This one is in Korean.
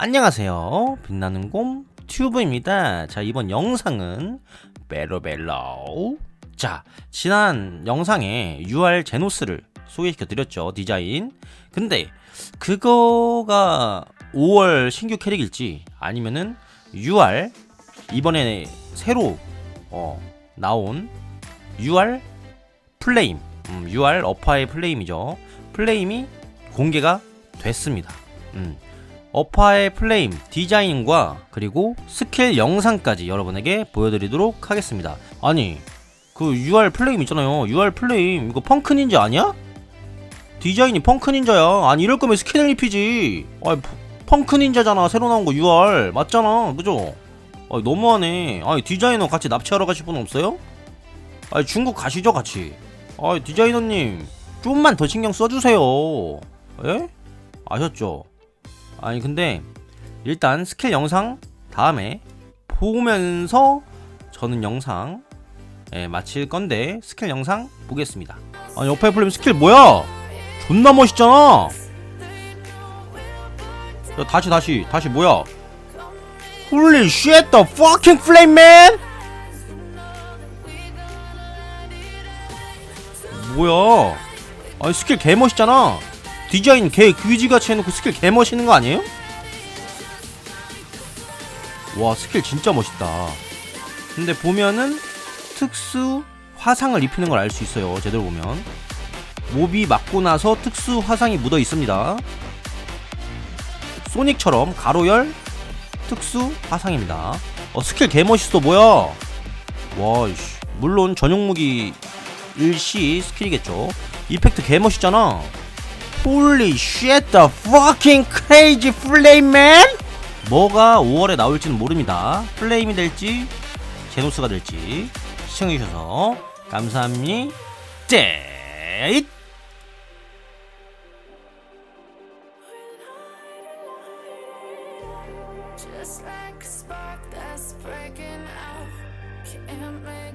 안녕하세요. 빛나는 곰 튜브입니다. 자, 이번 영상은 베로벨로. 자, 지난 영상에 UR 제노스를 소개시켜 드렸죠. 디자인. 근데 그거가 5월 신규 캐릭일지 아니면은 UR 이번에 새로 어, 나온 UR 플레임. 음, UR 어파의 플레임이죠. 플레임이 공개가 됐습니다. 음. 어파의 플레임 디자인과 그리고 스킬 영상까지 여러분에게 보여드리도록 하겠습니다. 아니 그 UR 플레임 있잖아요. UR 플레임 이거 펑크 닌자 아니야? 디자인이 펑크 닌자야. 아니 이럴 거면 스킨을 입히지. 아니 펑크 닌자잖아. 새로 나온 거 UR 맞잖아. 그죠? 아니 너무하네. 아니 디자이너 같이 납치하러 가실 분 없어요? 아니 중국 가시죠 같이. 아니 디자이너님 좀만 더 신경 써주세요. 예? 아셨죠? 아니 근데 일단 스킬 영상 다음에 보면서 저는 영상 예, 마칠 건데 스킬 영상 보겠습니다. 아니 옆에 플레임 스킬 뭐야? 존나 멋있잖아. 야, 다시 다시 다시 뭐야? Holy shit the! 뭐야? 아니 스킬 개 멋있잖아. 디자인 개 그지같이 해놓고 스킬 개 멋있는 거 아니에요? 와 스킬 진짜 멋있다. 근데 보면은 특수 화상을 입히는 걸 알 수 있어요 제대로 보면. 몹이 맞고 나서 특수 화상이 묻어 있습니다. 소닉처럼 가로열 특수 화상입니다. 어 스킬 개 멋있어 뭐야 와 이씨. 물론 전용 무기 일시 스킬이겠죠. 이펙트 개 멋있잖아 Holy shit, the fucking crazy flame man! 뭐가 5월에 나올지는 모릅니다. 플레임이 될지, 제노스가 될지 시청해주셔서 감사합니다. 떼잇! Just like a spark that's breaking out. Can't make